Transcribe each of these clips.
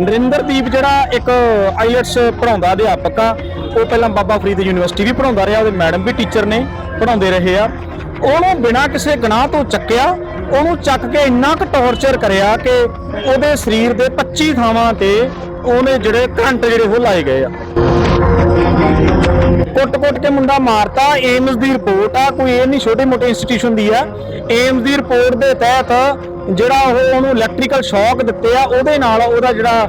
ਨਰਿੰਦਰਦੀਪ ਜਿਹੜਾ ਇੱਕ ਆਈਲੈਟਸ ਪੜਾਉਂਦਾ ਅਧਿਆਪਕ ਆ, ਉਹ ਪਹਿਲਾਂ ਬਾਬਾ ਫਰੀਦ ਯੂਨੀਵਰਸਿਟੀ ਵੀ ਪੜਾਉਂਦਾ ਰਿਹਾ, ਉਹਦੇ ਮੈਡਮ ਵੀ ਟੀਚਰ ਨੇ ਪੜਾਉਂਦੇ ਰਹੇ ਆ। ਉਹਨੂੰ ਬਿਨਾਂ ਕਿਸੇ ਗੁਨਾਹ ਤੋਂ ਚੱਕਿਆ, ਉਹਨੂੰ ਚੱਕ ਕੇ ਇੰਨਾ ਕੁ ਟੌਰਚਰ ਕਰਿਆ ਕਿ ਉਹਦੇ ਸਰੀਰ ਦੇ 25 ਥਾਵਾਂ ਤੇ ਉਹਨੇ ਜਿਹੜੇ ਘੰਟ ਜਿਹੜੇ ਉਹ ਲਾਏ ਗਏ ਆ। ਕੁੱਟ-ਕੁੱਟ ਕੇ ਮੁੰਡਾ ਮਾਰਤਾ ਏਮਸ ਦੀ ਰਿਪੋਰਟ ਆ, ਕੋਈ ਇਹ ਨਹੀਂ ਛੋਟੇ ਮੋਟੇ ਇੰਸਟੀਟਿਊਸ਼ਨ ਦੀ ਆ। ਏਮਸ ਦੀ ਰਿਪੋਰਟ ਦੇ ਤਹਿਤ ਜਿਹੜਾ ਉਹ ਉਹਨੂੰ ਇਲੈਕਟ੍ਰੀਕਲ ਸ਼ੌਕ ਦਿੱਤੇ ਆ, ਉਹਦੇ ਨਾਲ ਉਹਦਾ ਜਿਹੜਾ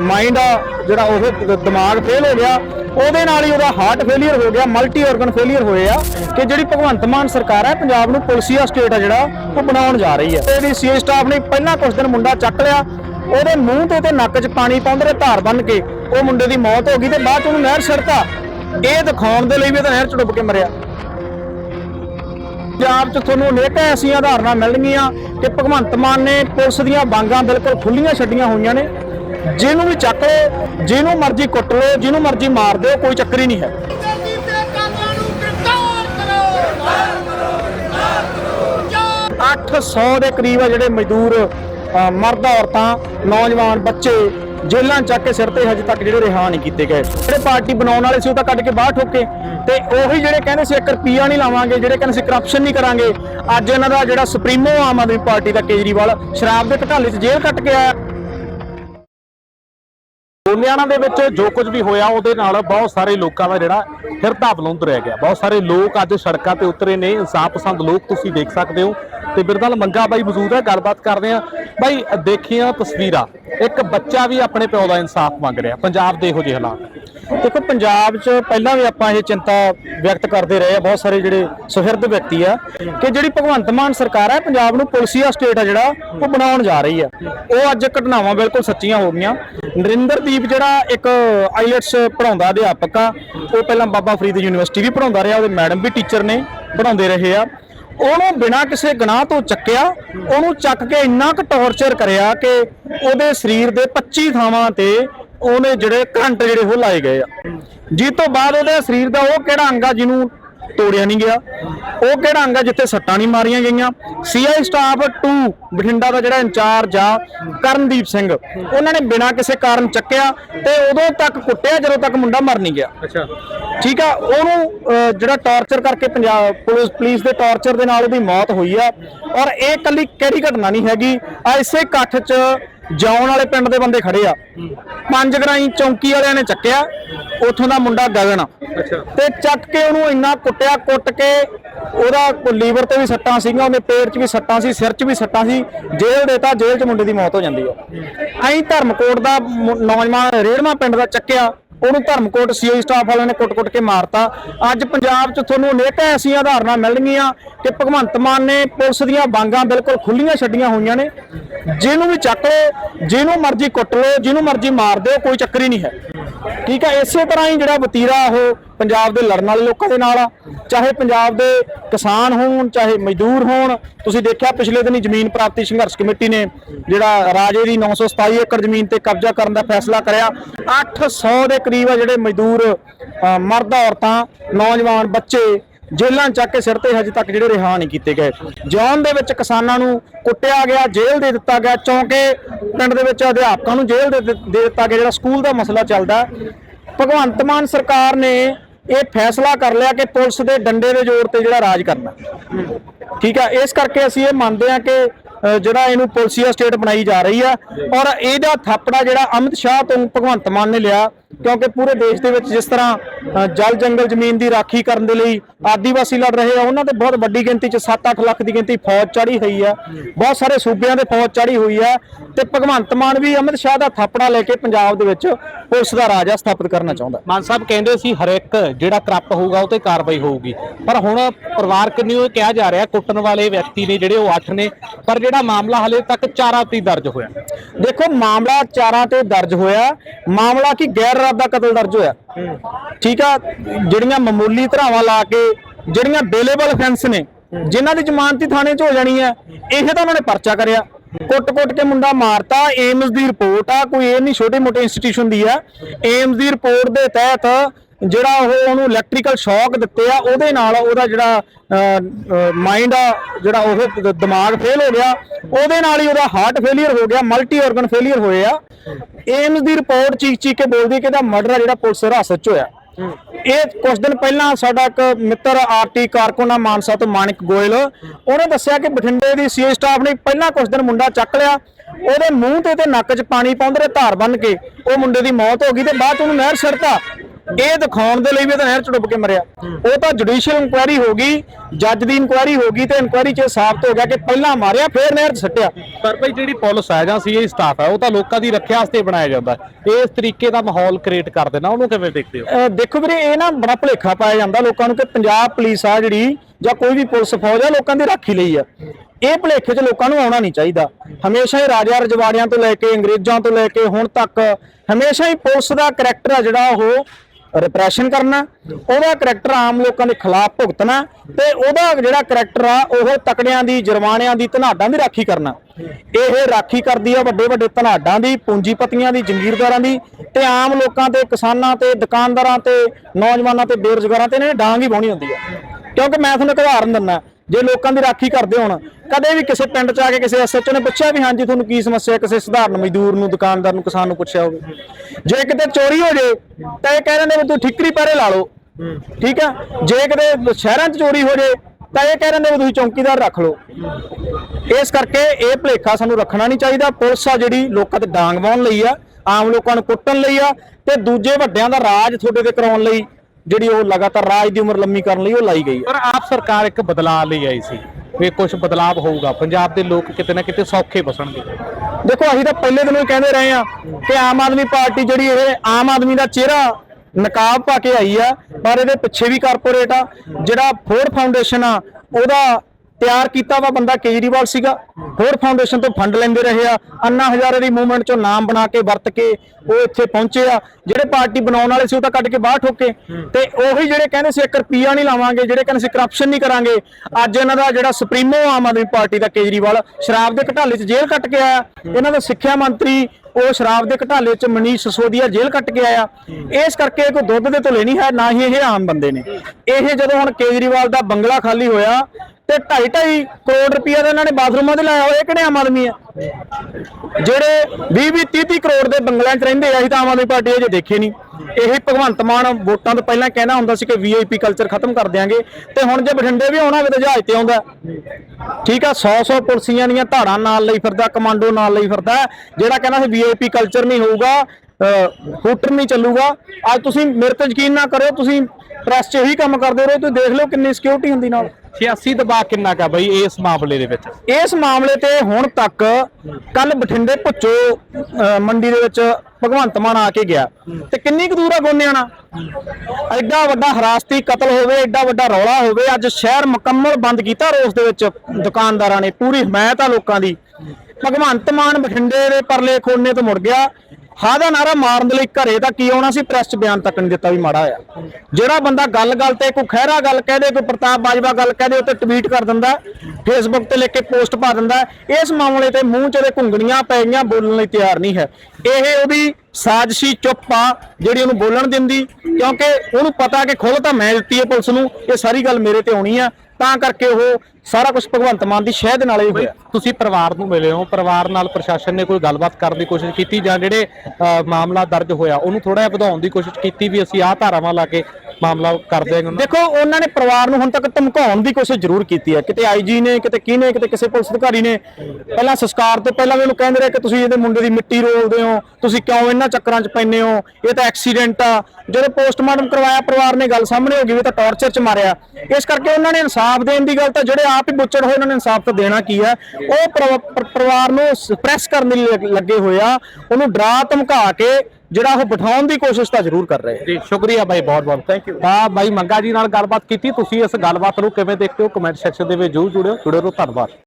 ਮਾਈਂਡ ਆ, ਜਿਹੜਾ ਉਹ ਦਿਮਾਗ ਫੇਲ ਹੋ ਗਿਆ, ਉਹਦੇ ਨਾਲ ਹੀ ਉਹਦਾ ਹਾਰਟ ਫੇਲਿਅਰ ਹੋ ਗਿਆ ਮਲਟੀ ਆਰਗਨ ਫੇਲਿਅਰ ਹੋਏ ਆ, ਕਿ ਜਿਹੜੀ ਭਗਵੰਤ ਮਾਨ ਸਰਕਾਰ ਹੈ, ਪੰਜਾਬ ਨੂੰ ਪੁਲਿਸੀਆ ਸਟੇਟ ਆ ਜਿਹੜਾ, ਉਹ ਬਣਾਉਣ ਜਾ ਰਹੀ ਹੈ। ਇਹਦੀ ਸੀਏ ਸਟਾਫ ਨੇ ਪਹਿਲਾਂ ਕੁਝ ਦਿਨ ਮੁੰਡਾ ਚੱਕ ਲਿਆ, ਉਹਦੇ ਮੂੰਹ ਤੇ ਤੇ ਨੱਕ 'ਚ ਪਾਣੀ ਪਾਉਂਦੇ ਰਹੇ, ਧਾਰ ਬੰਨ ਕੇ, ਉਹ ਮੁੰਡੇ ਦੀ ਮੌਤ ਹੋ ਗਈ ਤੇ ਬਾਅਦ 'ਚ ਉਹਨੂੰ ਨਹਿਰ ਛੱਡਤਾ। ਇਹ ਦਿਖਾਉਣ ਦੇ ਲਈ ਵੀ ਇਹ ਤਾਂ ਨਹਿਰ 'ਚ ਡੁੱਬ ਕੇ ਮਰਿਆ। ਪੰਜਾਬ 'ਚ ਤੁਹਾਨੂੰ ਅਨੇਕਾਂ ਐਸੀਆਂ ਉਦਾਹਰਨਾਂ ਮਿਲਣਗੀਆਂ ਕਿ ਭਗਵੰਤ ਮਾਨ ਨੇ ਪੁਲਿਸ ਦੀਆਂ ਬਾਂਗਾਂ ਬਿਲਕੁਲ ਖੁੱਲੀਆਂ ਛੱਡੀਆਂ ਹੋਈਆਂ ਨੇ। ਜਿਹਨੂੰ ਵੀ ਚੱਕ ਲਓ, ਜਿਹਨੂੰ ਮਰਜ਼ੀ ਕੁੱਟ ਲਓ, ਜਿਹਨੂੰ ਮਰਜ਼ੀ ਮਾਰ ਦਿਓ, ਕੋਈ ਚੱਕਰ ਹੀ ਨਹੀਂ ਹੈ। ਤੇਜ਼ੀ ਤੇ ਕਾਮਿਆਂ ਨੂੰ ਗ੍ਰਿਫਤਾਰ ਕਰੋ 800 ਦੇ ਕਰੀਬ ਆ ਜਿਹੜੇ ਮਜ਼ਦੂਰ ਮਰਦ ਔਰਤਾਂ, ਨੌਜਵਾਨ ਬੱਚੇ ਜੇਲ੍ਹਾਂ 'ਚ ਚੱਕ ਕੇ ਸਿਰ ਤੇ ਹਜੇ ਤੱਕ ਜਿਹੜੇ ਰਿਹਾ ਨਹੀਂ ਕੀਤੇ ਗਏ। ਜਿਹੜੇ ਪਾਰਟੀ ਬਣਾਉਣ ਵਾਲੇ ਸੀ ਉਹ ਤਾਂ ਕੱਢ ਕੇ ਬਾਹਰ ਠੋਕੇ। ਤੇ ਉਹੀ ਜਿਹੜੇ ਕਹਿੰਦੇ ਸੀ 1 ਰੁਪਿਆ ਨਹੀਂ ਲਾਵਾਂਗੇ, ਜਿਹੜੇ ਕਹਿੰਦੇ ਸੀ ਕਰਪਸ਼ਨ ਨਹੀਂ ਕਰਾਂਗੇ, ਅੱਜ ਇਹਨਾਂ ਦਾ ਜਿਹੜਾ ਸੁਪਰੀਮੋ ਆਮ ਆਦਮੀ ਪਾਰਟੀ ਦਾ ਕੇਜਰੀਵਾਲ ਸ਼ਰਾਬ ਦੇ ਘਟਾਲੇ 'ਚ ਜੇਲ੍ਹ ਕੱਟ ਕੇ ਆਇਆ। ਲੁਧਿਆਣਾ ਦੇ ਵਿੱਚ ਜੋ ਕੁਝ ਵੀ ਹੋਇਆ, ਉਹਦੇ ਨਾਲ ਬਹੁਤ ਸਾਰੇ ਲੋਕਾਂ ਦਾ ਜਿਹੜਾ ਹਿਰਦਾ ਬਲੁੰਦ ਰਹਿ ਗਿਆ। ਬਹੁਤ ਸਾਰੇ ਲੋਕ ਅੱਜ ਸੜਕਾਂ ਤੇ ਉਤਰੇ ਨੇ, ਇਨਸਾਫ ਪਸੰਦ ਲੋਕ ਤੁਸੀਂ ਦੇਖ ਸਕਦੇ ਹੋ। ਤੇ ਬਿਰਦਲ ਮੰਗਾ ਬਾਈ ਮੌਜੂਦ ਹੈ, ਗੱਲਬਾਤ ਕਰਦੇ ਆ ਬਾਈ, ਦੇਖੀਆਂ ਤਸਵੀਰਾਂ, ਇੱਕ ਬੱਚਾ ਵੀ ਆਪਣੇ ਪਿਓ ਦਾ ਇਨਸਾਫ ਮੰਗ ਰਿਹਾ, ਪੰਜਾਬ ਦੇ ਇਹੋ ਜਿਹੇ ਹਾਲਾਤ। ਦੇਖੋ, ਪੰਜਾਬ 'ਚ ਪਹਿਲਾਂ ਵੀ ਆਪਾਂ ਇਹ ਚਿੰਤਾ ਵਿਅਕਤ ਕਰਦੇ ਰਹੇ ਆ, ਬਹੁਤ ਸਾਰੇ ਜਿਹੜੇ ਸੁਹਿਰਦ ਵਿਅਕਤੀ ਆ, ਕਿ ਜਿਹੜੀ ਭਗਵੰਤ ਮਾਨ ਸਰਕਾਰ ਹੈ, ਪੰਜਾਬ ਨੂੰ ਪੁਲਿਸੀਆ ਸਟੇਟ ਆ ਜਿਹੜਾ, ਉਹ ਬਣਾਉਣ ਜਾ ਰਹੀ ਆ। ਉਹ ਅੱਜ ਘਟਨਾਵਾਂ ਬਿਲਕੁਲ ਸੱਚੀਆਂ ਹੋ ਗਈਆਂ। ਨਰਿੰਦਰਦੀਪ ਜਿਹੜਾ ਇੱਕ ਆਈਲੈਟਸ ਪੜਾਉਂਦਾ ਅਧਿਆਪਕ ਆ, ਉਹ ਪਹਿਲਾਂ ਬਾਬਾ ਫਰੀਦ ਯੂਨੀਵਰਸਿਟੀ ਵੀ ਪੜਾਉਂਦਾ ਰਿਹਾ, ਉਹਦੇ ਮੈਡਮ ਵੀ ਟੀਚਰ ਨੇ ਪੜਾਉਂਦੇ ਰਹੇ ਆ। ਉਹਨੂੰ ਬਿਨਾਂ ਕਿਸੇ ਗੁਨਾਹ ਤੋਂ ਚੱਕਿਆ, ਉਹਨੂੰ ਚੱਕ ਕੇ ਇੰਨਾ ਕੁ ਟੌਰਚਰ ਕਰਿਆ ਕਿ ਉਹਦੇ ਸਰੀਰ ਦੇ 25 ਥਾਵਾਂ ਤੇ ਉਹਨੇ ਜਿਹੜੇ ਘੰਟ ਜਿਹੜੇ ਉਹ ਲਾਏ ਗਏ ਆ। ਜਿਸ ਤੋਂ ਬਾਅਦ ਉਹਦੇ ਸਰੀਰ ਦਾ ਉਹ ਕਿਹੜਾ ਅੰਗ ਆ ਜਿਹਨੂੰ ਤੋੜਿਆ ਨਹੀਂ ਗਿਆ। ਉਹ ਕਿਹੜਾ ਅੰਗ ਆ ਜਿੱਥੇ ਸੱਟਾਂ ਨਹੀਂ ਮਾਰੀਆਂ ਗਈਆਂ? ਸੀਆਈ ਸਟਾਫ 2 ਬਠਿੰਡਾ ਦਾ ਜਿਹੜਾ ਇੰਚਾਰਜ ਆ ਕਰਨਦੀਪ ਸਿੰਘ। ਉਹਨਾਂ ਨੇ ਬਿਨਾਂ ਕਿਸੇ ਕਾਰਨ ਚੱਕਿਆ ਤੇ ਉਦੋਂ ਤੱਕ ਕੁੱਟਿਆ ਜਦੋਂ ਤੱਕ ਮੁੰਡਾ ਮਰ ਨਹੀਂ ਗਿਆ। ਅੱਛਾ। ਠੀਕ ਆ? ਉਹਨੂੰ ਜਿਹੜਾ ਟੌਰਚਰ ਕਰਕੇ ਪੰਜਾਬ ਪੁਲਿਸ ਪੁਲਿਸ ਦੇ ਟੌਰਚਰ ਦੇ ਨਾਲ ਉਹਦੀ ਮੌਤ ਹੋਈ ਆ। ਔਰ ਇਹ ਕੱਲੀ ਕਿਹੜੀ ਘਟਨਾ ਨਹੀਂ ਹੈਗੀ? ਆ ਇਸੇ ਇਕੱਠ 'ਚ ਜਾਉਣ ਵਾਲੇ ਪਿੰਡ ਦੇ ਬੰਦੇ ਖੜੇ ਆ। ਪੰਜ ਗਰਾਈ ਚੌਂਕੀ ਵਾਲਿਆਂ ਨੇ ਚੱਕਿਆ ਉੱਥੋਂ ਦਾ ਮੁੰਡਾ ਗਗਨ। ਅੱਛਾ। ਤੇ ਚੱਕ ਕੇ ਉਹਨੂੰ ਇੰਨਾ ਕੁੱਟਿਆ ਕੁੱਟ ਕੇ ਉਹਦਾ ਲੀਵਰ ਤੇ ਵੀ ਸੱਟਾਂ ਸੀਗੀਆਂ ਉਹਦੇ ਪੇਟ 'ਚ ਵੀ ਸੱਟਾਂ ਸੀ ਸਿਰ 'ਚ ਵੀ ਸੱਟਾਂ ਸੀ ਜੇਲ੍ਹ ਦੇਤਾ ਜੇਲ੍ਹ 'ਚ ਮੁੰਡੇ ਦੀ ਮੌਤ ਹੋ ਜਾਂਦੀ ਆ। ਐਂ ਧਰਮਕੋਟ ਦਾ ਨੌਜਵਾਨ ਰੇੜਮਾ ਪਿੰਡ ਦਾ ਚੱਕਿਆ। ਉਹਨੂੰ ਧਰਮਕੋਟ ਸੀਆਈ ਸਟਾਫ ਵਾਲਿਆਂ ਨੇ ਕੁੱਟ-ਕੁੱਟ ਕੇ ਮਾਰਤਾ। ਅੱਜ ਪੰਜਾਬ 'ਚ ਤੁਹਾਨੂੰ ਅਨੇਕਾਂ ਐਸੀਆਂ ਉਦਾਹਰਨਾਂ ਮਿਲਣਗੀਆਂ ਕਿ ਭਗਵੰਤ ਮਾਨ ਨੇ ਪੁਲਿਸ ਦੀਆਂ ਬਾਂਗਾਂ ਬਿਲਕੁਲ ਖੁੱਲੀਆਂ ਛੱਡੀਆਂ ਹੋਈਆਂ ਨੇ। ਜਿਹਨੂੰ ਵੀ ਚੱਕ ਲਓ, ਜਿਹਨੂੰ ਮਰਜ਼ੀ ਕੁੱਟ ਲਓ, ਜਿਹਨੂੰ ਮਰਜ਼ੀ ਮਾਰ ਦਿਓ, ਕੋਈ ਚੱਕਰ ਹੀ ਨਹੀਂ ਹੈ। ਠੀਕ ਹੈ, ਇਸੇ ਤਰ੍ਹਾਂ ਹੀ ਜਿਹੜਾ ਵਤੀਰਾ ਉਹ ਪੰਜਾਬ ਦੇ ਲੜਨ ਵਾਲੇ ਲੋਕਾਂ ਦੇ ਨਾਲ ਆ। ਚਾਹੇ ਪੰਜਾਬ ਦੇ ਕਿਸਾਨ ਹੋਣ ਚਾਹੇ ਮਜ਼ਦੂਰ ਹੋਣ ਤੁਸੀਂ ਦੇਖਿਆ ਪਿਛਲੇ ਦਿਨੀ ਜ਼ਮੀਨ ਪ੍ਰਾਪਤੀ ਸੰਘਰਸ਼ ਕਮੇਟੀ ਨੇ ਜਿਹੜਾ ਰਾਜੇ ਦੀ 927 ਏਕੜ ਜ਼ਮੀਨ ਤੇ ਕਬਜ਼ਾ ਕਰਨ ਦਾ ਫੈਸਲਾ ਕਰਿਆ। 800 ਦੇ ਕਰੀਬ ਆ ਜਿਹੜੇ ਮਜ਼ਦੂਰ ਅ, ਮਰਦ ਔਰਤਾਂ ਨੌਜਵਾਨ ਬੱਚੇ ਜੇਲ੍ਹਾਂ ਚੱਕ ਕੇ ਸਿਰ ਤੇ ਹਜੇ ਤੱਕ ਜਿਹੜੇ ਰਿਹਾ ਨਹੀਂ ਕੀਤੇ ਗਏ। ਜੌਨ ਦੇ ਵਿੱਚ ਕਿਸਾਨਾਂ ਨੂੰ ਕੁੱਟਿਆ ਗਿਆ ਜੇਲ੍ਹ ਦੇ ਦਿੱਤਾ ਗਿਆ ਚੌਂਕੇ ਪਿੰਡ ਦੇ ਵਿੱਚ ਅਧਿਆਪਕਾਂ ਨੂੰ ਜੇਲ੍ਹ ਦੇ ਦਿੱਤਾ ਗਿਆ ਜਿਹੜਾ ਸਕੂਲ ਦਾ ਮਸਲਾ ਚੱਲਦਾ। ਭਗਵੰਤ ਮਾਨ ਸਰਕਾਰ ਨੇ ਇਹ ਫੈਸਲਾ ਕਰ ਲਿਆ ਕਿ ਪੁਲਿਸ ਦੇ ਡੰਡੇ ਦੇ ਜ਼ੋਰ ਤੇ ਜਿਹੜਾ ਰਾਜ ਕਰਨਾ। ਠੀਕ ਆ, ਇਸ ਕਰਕੇ ਅਸੀਂ ਇਹ ਮੰਨਦੇ ਹਾਂ ਕਿ ਜਿਹੜਾ ਇਹਨੂੰ ਪੁਲਿਸੀਆ ਸਟੇਟ ਬਣਾਈ ਜਾ ਰਹੀ ਆ। ਔਰ ਇਹਦਾ ਥਾਪੜਾ ਜਿਹੜਾ ਅਮਿਤ ਸ਼ਾਹ ਤੋਂ ਭਗਵੰਤ ਮਾਨ ਨੇ ਲਿਆ ਕਿਉਂਕਿ ਪੂਰੇ ਦੇਸ਼ ਦੇ ਵਿੱਚ ਜਿਸ ਤਰ੍ਹਾਂ ਜਲ ਜੰਗਲ ਜ਼ਮੀਨ ਦੀ ਰਾਖੀ ਕਰਨ ਦੇ ਲਈ ਆਦੀਵਾਸੀ ਲੜ ਰਹੇ ਆ ਉਹਨਾਂ ਤੇ ਬਹੁਤ ਵੱਡੀ ਗਿਣਤੀ ਚ 7-8 ਲੱਖ ਦੀ ਗਿਣਤੀ ਫੌਜ ਚੜੀ ਹੋਈ ਆ। ਬਹੁਤ ਸਾਰੇ ਸੂਬਿਆਂ ਦੇ ਫੌਜ ਚੜੀ ਹੋਈ ਆ ਤੇ ਭਗਵੰਤ ਮਾਨ ਵੀ ਅਮਿਤ ਸ਼ਾਹ ਦਾ ਥਾਪੜਾ ਲੈ ਕੇ ਪੰਜਾਬ ਦੇ ਵਿੱਚ ਪੁਲਿਸ ਦਾ ਰਾਜ ਸਥਾਪਿਤ ਕਰਨਾ ਚਾਹੁੰਦਾ। ਮਾਨ ਸਾਹਿਬ ਕਹਿੰਦੇ ਸੀ ਹਰ ਇੱਕ ਜਿਹੜਾ ਕਰਪਟ ਹੋਊਗਾ ਉਹ ਤੇ ਕਾਰਵਾਈ ਹੋਊਗੀ। ਪਰ ਹੁਣ ਪਰਿਵਾਰ ਕੰਨਿਓ ਇਹ ਕਿਹਾ ਜਾ ਰਿਹਾ ਕੁੱਟਣ ਵਾਲੇ ਵਿਅਕਤੀ ਨੇ ਜਿਹੜੇ ਉਹ 8 ਨੇ ਪਰ ਜਿਹੜਾ ਮਾਮਲਾ ਹਲੇ ਤੱਕ ਚਾਰਾਂ ਤੇ ਹੀ ਦਰਜ ਹੋਇਆ। ਦੇਖੋ ਮਾਮਲਾ ਚਾਰਾਂ ਤੇ ਦਰਜ ਹੋਇਆ। ਮਾਮਲਾ ਕੀ ਗੈਰ ਇਰਾਦਾ ਕਤਲ ਦਰਜ ਹੋਇਆ। ਠੀਕ ਆ? ਜਿਹੜੀਆਂ ਮਾਮੂਲੀ ਧਰਾਵਾਂ ਲਾ ਕੇ, ਜਿਹੜੀਆਂ ਬੇਲੇਬਲ ਫੈਂਸ ਨੇ, ਜਿਨ੍ਹਾਂ ਦੀ ਜ਼ਮਾਨਤੀ ਥਾਣੇ 'ਚ ਹੋ ਜਾਣੀ ਹੈ ਇਹ ਤਾਂ ਉਹਨਾਂ ਨੇ ਪਰਚਾ ਕਰਿਆ। ਕੁੱਟ-ਕੁੱਟ ਕੇ ਮੁੰਡਾ ਮਾਰਤਾ ਏਮਸ ਦੀ ਰਿਪੋਰਟ ਆ, ਕੋਈ ਇਹ ਨਹੀਂ ਛੋਟੀ ਮੋਟੀ ਇੰਸਟੀਟਿਊਸ਼ਨ ਦੀ ਆ। ਏਮਸ ਦੀ ਰਿਪੋਰਟ ਦੇ ਤਹਿਤ ਜਿਹੜਾ ਉਹ ਉਹਨੂੰ ਇਲੈਕਟ੍ਰੀਕਲ ਸ਼ੌਕ ਦਿੱਤੇ ਆ, ਉਹਦੇ ਨਾਲ ਉਹਦਾ ਜਿਹੜਾ ਮਾਈਂਡ ਆ, ਜਿਹੜਾ ਉਹ ਦਿਮਾਗ ਫੇਲ ਹੋ ਗਿਆ, ਉਹਦੇ ਨਾਲ ਹੀ ਉਹਦਾ ਹਾਰਟ ਫੇਲਿਅਰ ਹੋ ਗਿਆ ਮਲਟੀ ਆਰਗਨ ਫੇਲਿਅਰ ਹੋਏ ਆ। ਏਮਸ ਦੀ ਰਿਪੋਰਟ ਚੀਕ ਚੀਕ ਕੇ ਬੋਲਦੀ ਕਿ ਇਹਦਾ ਮਰਡਰ ਆ ਜਿਹੜਾ ਪੁਲਿਸ ਹਿਰਾਸਤ ਚ ਹੋਇਆ। ਇਹ ਕੁਝ ਦਿਨ ਪਹਿਲਾਂ ਸਾਡਾ ਇੱਕ ਮਿੱਤਰ ਆਰਟੀ ਕਾਰਕੁਨ ਆ ਮਾਨਸਾ ਤੋਂ ਮਾਨਿਕ ਗੋਇਲ, ਉਹਨੇ ਦੱਸਿਆ ਕਿ ਬਠਿੰਡੇ ਦੀ ਸੀਏ ਸਟਾਫ ਨੇ ਪਹਿਲਾਂ ਕੁਝ ਦਿਨ ਮੁੰਡਾ ਚੱਕ ਲਿਆ, ਉਹਦੇ ਮੂੰਹ ਤੇ ਤੇ ਨੱਕ 'ਚ ਪਾਣੀ ਪਾਉਂਦੇ ਰਹੇ, ਧਾਰ ਬੰਨ ਕੇ, ਉਹ ਮੁੰਡੇ ਦੀ ਮੌਤ ਹੋ ਗਈ ਤੇ ਬਾਅਦ 'ਚ ਉਹਨੂੰ ਨਹਿਰ ਛੱਡਤਾ। ਇਹ ਦਿਖਾਉਣ ਦੇ ਲਈ ਵੀ ਤਾਂ ਨਹਿਰ 'ਚ ਡੁੱਬ ਕੇ ਮਰਿਆ। ਉਹ ਤਾਂ ਜੁਡੀਸ਼ੀਅਲ ਇਨਕੁਆਇਰੀ ਹੋ ਗਈ ਜੱਜ ਦੀ ਇਨਕੁਆਇਰੀ ਹੋ ਗਈ ਤੇ ਇਨਕੁਆਇਰੀ 'ਚ ਸਾਬਤ ਹੋ ਗਿਆ ਕਿ ਪਹਿਲਾਂ ਮਾਰਿਆ ਫਿਰ ਨਹਿਰ 'ਚ ਸੱਟਿਆ। ਪਰ ਭਾਈ ਜਿਹੜੀ ਪੁਲਿਸ ਹੈ ਜਾਂ ਸੀਏ ਸਟਾਫ ਹੈ ਉਹ ਤਾਂ ਲੋਕਾਂ ਦੀ ਰੱਖਿਆ ਵਾਸਤੇ ਬਣਾਇਆ ਜਾਂਦਾ। ਇਸ ਤਰੀਕੇ ਦਾ ਮਾਹੌਲ ਕ੍ਰੀਏਟ ਕਰ ਦੇਣਾ ਉਹਨੂੰ ਕਿਵੇਂ ਦੇਖਦੇ ਹੋ? ਦੇਖੋ ਵੀਰੇ ਇਹ ਨਾ ਬੜਾ ਭੁਲੇਖਾ ਪਾਇਆ ਜਾਂਦਾ ਲੋਕਾਂ ਨੂੰ ਕਿ ਪੰਜਾਬ ਪੁਲਿਸ ਆ ਜਿਹੜੀ ਜਾਂ ਕੋਈ ਵੀ ਪੁਲਿਸ ਫੌਜ ਆ ਲੋਕਾਂ ਦੀ ਰਾਖੀ ਲਈ ਆ। ਇਹ ਭੁਲੇਖੇ 'ਚ ਲੋਕਾਂ ਨੂੰ ਆਉਣਾ ਨਹੀਂ ਚਾਹੀਦਾ। ਹਮੇਸ਼ਾ ਹੀ ਰਾਜਾ ਰਜਵਾੜਿਆਂ ਤੋਂ ਲੈ ਕੇ ਅੰਗਰੇਜ਼ਾਂ ਤੋਂ ਲੈ ਕੇ ਹੁਣ ਤੱਕ ਹਮੇਸ਼ਾ ਹੀ ਪੁਲਿਸ ਦਾ ਕਰੈਕਟਰ ਆ ਜਿਹੜਾ ਉਹ ਰਿਪਰੈਸ਼ਨ ਕਰਨਾ, ਉਹਦਾ ਕਰੈਕਟਰ ਆਮ ਲੋਕਾਂ ਦੇ ਖਿਲਾਫ ਭੁਗਤਣਾ ਤੇ ਉਹਦਾ ਜਿਹੜਾ ਕਰੈਕਟਰ ਆ, ਉਹ ਤਕੜਿਆਂ ਦੀ, ਜੁਰਮਾਨਿਆਂ ਦੀ, ਧਨਾਡਾਂ ਦੀ ਰਾਖੀ ਕਰਨਾ। ਇਹ ਰਾਖੀ ਕਰਦੀ ਆ ਵੱਡੇ ਵੱਡੇ ਧਨਾਡਾਂ ਦੀ, ਪੂੰਜੀਪਤੀਆਂ ਦੀ, ਜੰਗੀਰਦਾਰਾਂ ਦੀ ਤੇ ਆਮ ਲੋਕਾਂ ਤੇ, ਕਿਸਾਨਾਂ ਤੇ, ਦੁਕਾਨਦਾਰਾਂ ਤੇ, ਨੌਜਵਾਨਾਂ ਤੇ, ਬੇਰੁਜ਼ਗਾਰਾਂ ਤੇ ਇਹਨਾਂ ਨੇ ਡਾਂਗ ਹੀ ਬਾਉਣੀ ਹੁੰਦੀ ਆ। ਕਿਉਂਕਿ ਮੈਂ ਤੁਹਾਨੂੰ ਇੱਕ ਉਦਾਹਰਨ ਦਿੰਦਾ ਜੇ ਲੋਕਾਂ ਦੀ ਰਾਖੀ ਕਰਦੇ ਹੋਣ, ਕਦੇ ਵੀ ਕਿਸੇ ਪਿੰਡ 'ਚ ਆ ਕੇ ਕਿਸੇ ਐਸਐਚਓ ਨੇ ਪੁੱਛਿਆ ਵੀ ਹਾਂਜੀ ਤੁਹਾਨੂੰ ਕੀ ਸਮੱਸਿਆ, ਕਿਸੇ ਸਧਾਰਨ ਮਜ਼ਦੂਰ ਨੂੰ, ਦੁਕਾਨਦਾਰ ਨੂੰ, ਕਿਸਾਨ ਨੂੰ ਪੁੱਛਿਆ ਹੋਵੇ। ਜੇ ਕਿਤੇ ਚੋਰੀ ਹੋ ਜੇ, ਤਾਂ ਇਹ ਕਹਿ ਦਿੰਦੇ ਵੀ ਤੂੰ ਠਿਕਰੀ ਪਹਿਰੇ ਲਾ ਲਓ। ਠੀਕ ਆ? ਜੇ ਕਿਤੇ ਸ਼ਹਿਰਾਂ 'ਚ ਚੋਰੀ ਹੋ ਜੇ, ਤਾਂ ਇਹ ਕਹਿ ਦਿੰਦੇ ਵੀ ਤੁਸੀਂ ਚੌਕੀਦਾਰ ਰੱਖ ਲਓ। ਇਸ ਕਰਕੇ ਇਹ ਭੁਲੇਖਾ ਸਾਨੂੰ ਰੱਖਣਾ ਨਹੀਂ ਚਾਹੀਦਾ। ਪੁਲਿਸ ਆ ਜਿਹੜੀ ਲੋਕਾਂ ਤੇ ਡਾਂਗ ਵਾਉਣ ਲਈ ਆ, ਆਮ ਲੋਕਾਂ ਨੂੰ ਕੁੱਟਣ ਲਈ ਆ, ਤੇ ਦੂਜੇ ਵੱਡਿਆਂ ਦਾ ਰਾਜ ਤੁਹਾਡੇ ਤੇ ਕਰਾਉਣ ਲਈ ਜਿਹੜੀ ਉਹ ਲਗਾਤਾਰ ਰਾਜ ਦੀ ਉਮਰ ਲੰਮੀ ਕਰਨ ਲਈ ਉਹ ਲਾਈ ਗਈ ਪਰ ਆਪ ਸਰਕਾਰ ਇੱਕ ਬਦਲਾਅ ਲਈ ਆਈ ਸੀ ਵੀ ਕੁਝ ਬਦਲਾਅ ਹੋਊਗਾ। ਪੰਜਾਬ ਦੇ ਲੋਕ ਕਿਤੇ ਨਾ ਕਿਤੇ ਸੌਖੇ ਬਸਣਗੇ ਦੇਖੋ ਅਸੀਂ ਤਾਂ ਪਹਿਲੇ ਦਿਨੋਂ ਹੀ ਕਹਿੰਦੇ ਰਹੇ ਆ ਕਿ ਆਮ ਆਦਮੀ ਪਾਰਟੀ ਜਿਹੜੀ ਇਹ ਆਮ ਆਦਮੀ ਦਾ ਚਿਹਰਾ ਨਕਾਬ ਪਾ ਕੇ ਆਈ ਆ ਪਰ ਇਹਦੇ ਪਿੱਛੇ ਵੀ ਕਾਰਪੋਰੇਟ ਆ ਜਿਹੜਾ ਫੋਰਡ ਫਾਊਂਡੇਸ਼ਨ ਆ ਉਹਦਾ ਤਿਆਰ ਕੀਤਾ ਵਾ, ਬੰਦਾ ਕੇਜਰੀਵਾਲ ਸੀਗਾ। ਹੋਰ ਫਾਊਂਡੇਸ਼ਨ ਤੋਂ ਫੰਡ ਲੈਂਦੇ ਰਹੇ ਆ। ਅੰਨਾ ਹਜ਼ਾਰੇ ਦੀ ਮੂਵਮੈਂਟ ਚੋਂ ਨਾਮ ਬਣਾ ਕੇ ਵਰਤ ਕੇ ਉਹ ਇੱਥੇ ਪਹੁੰਚੇ ਆ। ਜਿਹੜੇ ਪਾਰਟੀ ਬਣਾਉਣ ਵਾਲੇ ਸੀ, ਉਹ ਤਾਂ ਕੱਢ ਕੇ ਬਾਹਰ ਠੋਕੇ। ਤੇ ਉਹੀ ਜਿਹੜੇ ਕਹਿੰਦੇ ਸੀ 1 ਰੁਪਿਆ ਨਹੀਂ ਲਾਵਾਂਗੇ, ਜਿਹੜੇ ਕਹਿੰਦੇ ਸੀ ਕਰਪਸ਼ਨ ਨਹੀਂ ਕਰਾਂਗੇ। ਅੱਜ ਇਹਨਾਂ ਦਾ ਜਿਹੜਾ ਸੁਪਰੀਮੋ ਆਮ ਆਦਮੀ ਪਾਰਟੀ ਦਾ ਕੇਜਰੀਵਾਲ, ਸ਼ਰਾਬ ਦੇ ਘਟਾਲੇ 'ਚ ਜੇਲ੍ਹ ਕੱਟ ਕੇ ਆਇਆ। ਇਹਨਾਂ ਦਾ ਸਿੱਖਿਆ ਮੰਤਰੀ, ਉਹ ਸ਼ਰਾਬ ਦੇ ਘਟਾਲੇ 'ਚ ਮਨੀਸ਼ ਸਿਸੋਦੀਆ ਜੇਲ੍ਹ ਕੱਟ ਕੇ ਆਇਆ। ਇਸ ਕਰਕੇ ਕੋਈ ਦੁੱਧ ਦੇ ਧੁਲੇ ਨਹੀਂ ਹੈ, ਨਾ ਹੀ ਇਹ ਆਮ ਬੰਦੇ ਨੇ। ਇਹ ਜਦੋਂ ਹੁਣ ਕੇਜਰੀਵਾਲ ਦਾ ਬੰਗਲਾ ਖਾਲੀ ਹੋਇਆ ਤੇ 2.5 ਕਰੋੜ ਰੁਪਇਆ ਦਾ ਇਹਨਾਂ ਨੇ ਬਾਥਰੂਮਾਂ ਤੇ ਲਾਇਆ ਹੋਇਆ, ਇਹ ਕਿਹੜੇ ਆਮ ਆਦਮੀ ਆ? ਜਿਹੜੇ 20 20 30 30 ਕਰੋੜ ਦੇ ਬੰਗਲਿਆਂ 'ਚ ਰਹਿੰਦੇ ਆ, ਅਸੀਂ ਤਾਂ ਆਮ ਆਦਮੀ ਪਾਰਟੀ ਅਜੇ ਦੇਖੇ ਨਹੀਂ। ਇਹੀ ਭਗਵੰਤ ਮਾਨ ਵੋਟਾਂ ਤੋਂ ਪਹਿਲਾਂ ਕਹਿਣਾ ਹੁੰਦਾ ਸੀ ਕਿ ਵੀਆਈਪੀ ਕਲਚਰ ਖਤਮ ਕਰ ਦਿਆਂਗੇ, ਤੇ ਹੁਣ ਜੇ ਬਠਿੰਡੇ ਵੀ ਆਉਣਾ ਹੋਵੇ ਤਾਂ ਜਹਾਜ਼ ਤੇ ਆਉਂਦਾ। ਠੀਕ ਆ 100 100 ਪੁਲਸੀਆਂ ਦੀਆਂ ਧਾੜਾਂ ਨਾਲ ਲਈ ਫਿਰਦਾ, ਕਮਾਂਡੋ ਨਾਲ ਲਈ ਫਿਰਦਾ, ਜਿਹੜਾ ਕਹਿੰਦਾ ਸੀ ਵੀਆਈਪੀ ਕਲਚਰ ਨਹੀਂ ਹੋਊਗਾ ਹੂਟਰ ਨਹੀਂ ਚੱਲੂਗਾ। ਅੱਜ ਤੁਸੀਂ ਮੇਰੇ ਤੇ ਯਕੀਨ ਨਾ ਕਰਿਓ ਤੁਸੀਂ ਪ੍ਰੈਸ 'ਚ ਇਹੀ ਕੰਮ ਕਰਦੇ ਰਹੋ ਤੁਸੀਂ ਦੇਖ ਲਓ ਕਿੰਨੀ ਸਿਕਿਉਰਿਟੀ ਹੁੰਦੀ ਨਾਲ। ਸਿਆਸੀ ਦਬਾਅ ਕਿੰਨਾ ਕਾ ਬਈ ਇਸ ਮਾਮਲੇ ਦੇ ਵਿੱਚ? ਇਸ ਮਾਮਲੇ ਤੇ ਹੁਣ ਤੱਕ ਕੱਲ ਬਠਿੰਡੇ ਭੁੱਚੋ ਮੰਡੀ ਦੇ ਵਿੱਚ ਭਗਵੰਤ ਮਾਨ ਆ ਕੇ ਗਿਆ। ਤੇ ਕਿੰਨੀ ਕੁ ਦੂਰ ਆ ਗੋਨਿਆਣਾ ਐਡਾ ਵੱਡਾ ਹਰਾਸਤੀ ਕਤਲ ਹੋਵੇ ਐਡਾ ਵੱਡਾ ਰੌਲਾ ਹੋਵੇ ਅੱਜ ਸ਼ਹਿਰ ਮੁਕੰਮਲ ਬੰਦ ਕੀਤਾ ਰੋਸ ਦੇ ਵਿੱਚ ਦੁਕਾਨਦਾਰਾਂ ਨੇ ਪੂਰੀ ਹਮਾਇਤ ਆ ਲੋਕਾਂ ਦੀ। ਭਗਵੰਤ ਮਾਨ ਬਠਿੰਡੇ ਦੇ ਪਰਲੇ ਖੋਨੇ ਤੋਂ ਮੁੜ ਗਿਆ। ਹਾਂ ਦਾ ਨਾਰਾ ਮਾਰਨ ਦੇ ਲਈ ਘਰੇ ਤਾਂ ਕੀ ਆਉਣਾ ਸੀ? ਪ੍ਰੈਸ ਬਿਆਨ ਤੱਕ ਨਹੀਂ ਦਿੱਤਾ ਵੀ ਮਾੜਾ ਆ ਜਿਹੜਾ ਬੰਦਾ ਗੱਲ-ਗੱਲ ਤੇ ਕੋਈ ਖਹਿਰਾ ਗੱਲ ਕਹਿ ਦੇ, ਕੋਈ ਪ੍ਰਤਾਪ ਬਾਜਵਾ ਗੱਲ ਕਹਿ ਦੇ ਉੱਤੇ ਟਵੀਟ ਕਰ ਦਿੰਦਾ ਫੇਸਬੁੱਕ ਤੇ ਲਿਖ ਕੇ ਪੋਸਟ ਪਾ ਦਿੰਦਾ ਇਸ ਮਾਮਲੇ ਤੇ ਮੂੰਹ 'ਚ ਇਹਦੇ ਘੁੰਗਣੀਆਂ ਪੈ ਗਈਆਂ, ਬੋਲਣ ਲਈ ਤਿਆਰ ਨਹੀਂ ਹੈ। ਇਹ ਉਹਦੀ ਸਾਜ਼ਿਸ਼ੀ ਚੁੱਪ ਆ, ਜਿਹੜੀ ਉਹਨੂੰ ਬੋਲਣ ਦਿੰਦੀ, ਕਿਉਂਕਿ ਉਹਨੂੰ ਪਤਾ ਕਿ ਖੁੱਲ ਤਾਂ ਮੈਂ ਦਿੱਤੀ ਹੈ ਪੁਲਿਸ ਨੂੰ, ਇਹ ਸਾਰੀ ਗੱਲ ਮੇਰੇ ਤੇ ਆਉਣੀ ਆ। ਤਾਂ ਕਰਕੇ ਉਹ ਸਾਰਾ ਕੁਝ ਭਗਵੰਤ ਮਾਨ ਦੀ ਸ਼ਹਿਦ ਨਾਲ ਹੀ ਹੋਇਆ। ਤੁਸੀਂ ਪਰਿਵਾਰ ਨੂੰ ਮਿਲੇ ਹੋ ਪਰਿਵਾਰ ਨਾਲ ਪ੍ਰਸ਼ਾਸਨ ਨੇ ਕੋਈ ਗੱਲਬਾਤ ਕਰਨ ਦੀ ਕੋਸ਼ਿਸ਼ ਕੀਤੀ ਜਾਂ ਜਿਹੜੇ ਮਾਮਲਾ ਦਰਜ ਹੋਇਆ ਉਹਨੂੰ ਥੋੜਾ ਜਿਹਾ ਵਧਾਉਣ ਦੀ ਕੋਸ਼ਿਸ਼ ਕੀਤੀ ਵੀ ਅਸੀਂ ਆਹ ਧਾਰਾਵਾਂ ਲਾ ਕੇ ਮਾਮਲਾ ਕਰ ਦੇਵਾਂਗੇ ਦੇਖੋ ਉਹਨਾਂ ਨੇ ਪਰਿਵਾਰ ਨੂੰ ਹੁਣ ਤੱਕ ਧਮਕਾਉਣ ਦੀ ਕੋਸ਼ਿਸ਼ ਜ਼ਰੂਰ ਕੀਤੀ ਹੈ। ਕਿਤੇ ਆਈਜੀ ਨੇ ਕਿਤੇ ਕਿਹਨੇ ਕਿਤੇ ਕਿਸੇ ਪੁਲਿਸ ਅਧਿਕਾਰੀ ਨੇ। ਪਹਿਲਾਂ ਸੰਸਕਾਰ ਤੋਂ ਪਹਿਲਾਂ ਵੀ ਉਹਨੂੰ ਕਹਿੰਦੇ ਰਹੇ ਕਿ ਤੁਸੀਂ ਇਹਦੇ ਮੁੰਡੇ ਦੀ ਮਿੱਟੀ ਰੋਲਦੇ ਹੋ ਤੁਸੀਂ ਕਿਉਂ ਇਹਨਾਂ ਚੱਕਰਾਂ 'ਚ ਪੈਂਦੇ ਹੋ? ਇਹ ਤਾਂ ਐਕਸੀਡੈਂਟ ਆ। ਜਦੋਂ ਪੋਸਟਮਾਰਟਮ ਕਰਵਾਇਆ ਪਰਿਵਾਰ ਨੇ ਗੱਲ ਸਾਹਮਣੇ ਹੋ ਗਈ ਵੀ ਤਾਂ ਟੌਰਚਰ 'ਚ ਮਾਰਿਆ। ਇਸ ਕਰਕੇ ਉਹਨਾਂ ਨੇ ਇਨਸਾਫ ਦੇਣ ਦੀ ਗੱਲ ਤਾਂ ਜਿਹੜੇ ਆਪ ਹੀ ਬੁੱਚੜ ਹੋਏ ਉਹਨਾਂ ਨੇ ਇਨਸਾਫ ਤਾਂ ਦੇਣਾ ਕੀ ਹੈ ਉਹ ਪਰਿਵਾ- ਪਰ- ਪਰਿਵਾਰ ਨੂੰ ਸਪਰੈਸ ਕਰਨ ਲਈ ਲੱਗ- ਹੋਏ ਆ। ਉਹਨੂੰ ਡਰਾ ਧਮਕਾ ਕੇ ਜਿਹੜਾ ਉਹ ਬਿਠਾਉਣ ਦੀ ਕੋਸ਼ਿਸ਼ ਤਾਂ ਜ਼ਰੂਰ ਕਰ ਰਹੇ ਆ। ਜੀ ਸ਼ੁਕਰੀਆ ਬਾਈ ਬਹੁਤ ਬਹੁਤ ਥੈਂਕ ਯੂ ਤਾਂ ਬਾਈ ਮੰਗਾ ਜੀ ਨਾਲ ਗੱਲਬਾਤ ਕੀਤੀ। ਤੁਸੀਂ ਇਸ ਗੱਲਬਾਤ ਨੂੰ ਕਿਵੇਂ ਦੇਖਦੇ ਹੋ? ਕਮੈਂਟ ਸੈਕਸ਼ਨ ਦੇ ਵਿੱਚ ਜਰੂਰ ਜੁੜਿਓ। ਜੁੜੇ ਰਹੋ ਧੰਨਵਾਦ।